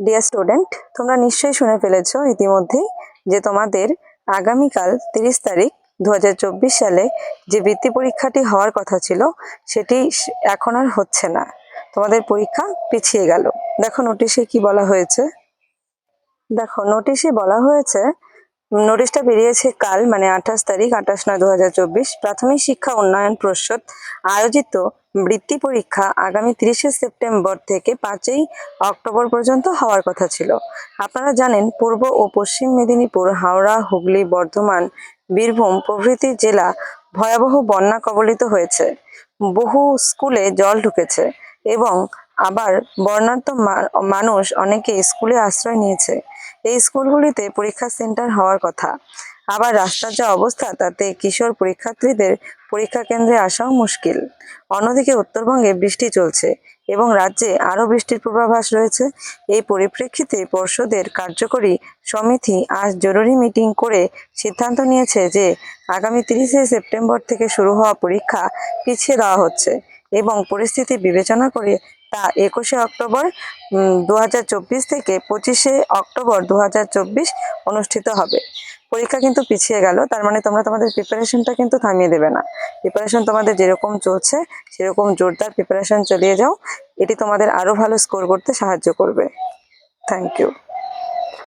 Dear student তোমরা নিশ্চয়ই শুনে ফেলেছো ইতিমধ্যেই যে তোমাদের আগামীকাল তিরিশ তারিখ দু হাজার চব্বিশ সালে যে বৃত্তি পরীক্ষাটি হওয়ার কথা ছিল, সেটি এখন আর হচ্ছে না। তোমাদের পরীক্ষা পিছিয়ে গেল। দেখো নোটিশে কি বলা হয়েছে? দেখো নোটিশে বলা হয়েছে নোটিশটা বেরিয়েছে কাল মানে আঠাশ তারিখ, আঠাশ নয় দু প্রাথমিক শিক্ষা উন্নয়ন পর্ষদ আয়োজিত বৃত্তি পরীক্ষা আগামী তিরিশে সেপ্টেম্বর থেকে পাঁচই অক্টোবর পর্যন্ত হওয়ার কথা ছিল। আপনারা জানেন, পূর্ব ও পশ্চিম মেদিনীপুর, হাওড়া, হুগলি, বর্ধমান, বীরভূম প্রভৃতি জেলা ভয়াবহ বন্যা কবলিত হয়েছে। বহু স্কুলে জল ঢুকেছে এবং আবার বর্ণাঢ্য মানুষ অনেকে স্কুলে আশ্রয় নিয়েছে। এই স্কুলগুলিতে পরীক্ষা সেন্টার হওয়ার কথা। আবার রাস্তার যা অবস্থা, তাতে কিশোর পরীক্ষার্থীদের পরীক্ষা কেন্দ্রে আসাও মুশকিল। অন্যদিকে উত্তরবঙ্গে বৃষ্টি চলছে এবং রাজ্যে আরও বৃষ্টির পূর্বাভাস রয়েছে। এই পরিপ্রেক্ষিতে পর্ষদের কার্যকরী সমিতি আজ জরুরি মিটিং করে সিদ্ধান্ত নিয়েছে যে আগামী তিরিশে সেপ্টেম্বর থেকে শুরু হওয়া পরীক্ষা পিছিয়ে দেওয়া হচ্ছে এবং পরিস্থিতি বিবেচনা করে তা একুশে অক্টোবর দু হাজার চব্বিশ থেকে পঁচিশে অক্টোবর দু হাজার চব্বিশ অনুষ্ঠিত হবে। পরীক্ষা কিন্তু পিছিয়ে গেল, তার মানে তোমরা তোমাদের প্রিপারেশনটা কিন্তু থামিয়ে দেবে না। প্রিপারেশন তোমাদের যেরকম চলছে, সেরকম জোরদার প্রিপারেশন চালিয়ে যাও। এটি তোমাদের আরও ভালো স্কোর করতে সাহায্য করবে। Thank you